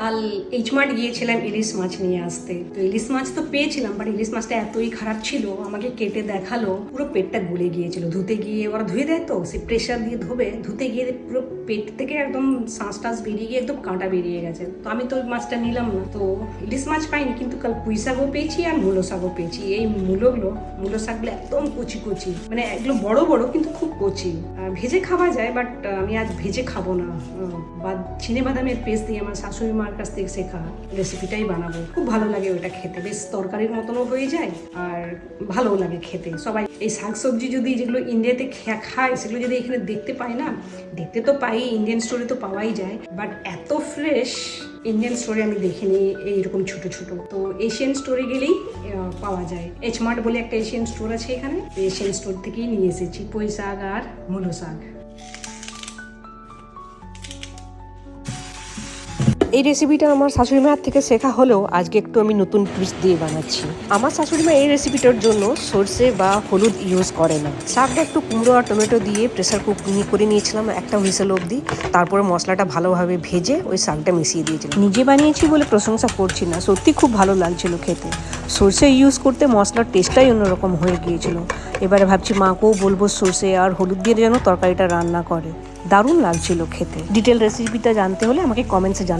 কাল H mart গিয়েছিলাম ইলিশ মাছ নিয়ে আসতে। তো ইলিশ মাছ তো পেয়েছিলাম বাট ইলিশ মাছটা এতই খারাপ ছিল, আমাকে কেটে দেখাল, পুরো পেটটা গলে গিয়েছিল। ধুতে গিয়ে ওরা ধুয়ে দেয় তো সে প্রেশার দিয়ে ধোবে, ধুতে গিয়ে পুরো পেট থেকে একদম শ্বাস টাস বেরিয়ে গিয়ে একদম কাঁটা বেরিয়ে গেছে। তো আমি তো মাছটা নিলাম না। তো ইলিশ মাছ পাইনি, কিন্তু কাল পুঁই শাকও পেয়েছি আর মূলো শাকও পেয়েছি। এই মূলোগুলো, মূলো শাকগুলো একদম কচি কচি মানে এগুলো বড় বড় কিন্তু খুব কচি। আর ভেজে খাওয়া যায় বাট আমি আজ ভেজে খাব না। বা চিনে বাদামের পেস্ট দিয়ে আমার শাশুড়ি মার কাছ থেকে শেখা রেসিপিটাই বানাবো। খুব ভালো লাগে ওটা খেতে। বেশ তরকারির মতনও হয়ে যায় আর ভালোও লাগে খেতে। সবাই এই শাকসবজি যদি যেগুলো ইন্ডিয়াতে খায়, সেগুলো যদি এখানে দেখতে পাই না? দেখতে তো পাই ইন্ডিয়ান স্টোরে তো পাওয়াই যায় বাট এত ফ্রেশ ইন্ডিয়ান স্টোরে আমি দেখিনি এইরকম ছোট ছোট। তো এশিয়ান স্টোরে গেলেই পাওয়া যায়। এইচমার্ট বলে একটা এশিয়ান স্টোর আছে এখানে। এশিয়ান স্টোর থেকেই নিয়ে এসেছি পুঁই শাক আর মূলো শাক। এই রেসিপিটা আমার শাশুড়ি মায়ের থেকে শেখা হলেও আজকে একটু আমি নতুন টুইস্ট দিয়ে বানাচ্ছি। আমার শাশুড়ি মা এই রেসিপিটার জন্য সর্ষে বা হলুদ ইউজ করে না। শাকটা একটু কুমড়ো আর টমেটো দিয়ে প্রেসার কুক করে নিয়েছিলাম একটা হুইসেল অবধি। তারপরে মশলাটা ভালোভাবে ভেজে ওই শাকটা মিশিয়ে দিয়েছিলাম। নিজে বানিয়েছি বলে প্রশংসা করছি না, সত্যি খুব ভালো লাগছিল খেতে। সর্ষে ইউজ করতে মশলার টেস্টটাই অন্যরকম হয়ে গিয়েছিল। এবারে ভাবছি মাকেও বলব সর্ষে আর হলুদ দিয়ে যেন তরকারিটা রান্না করে। দারুণ লাগছিল খেতে। ডিটেল রেসিপিটা জানতে হলে আমাকে কমেন্টসে জানাও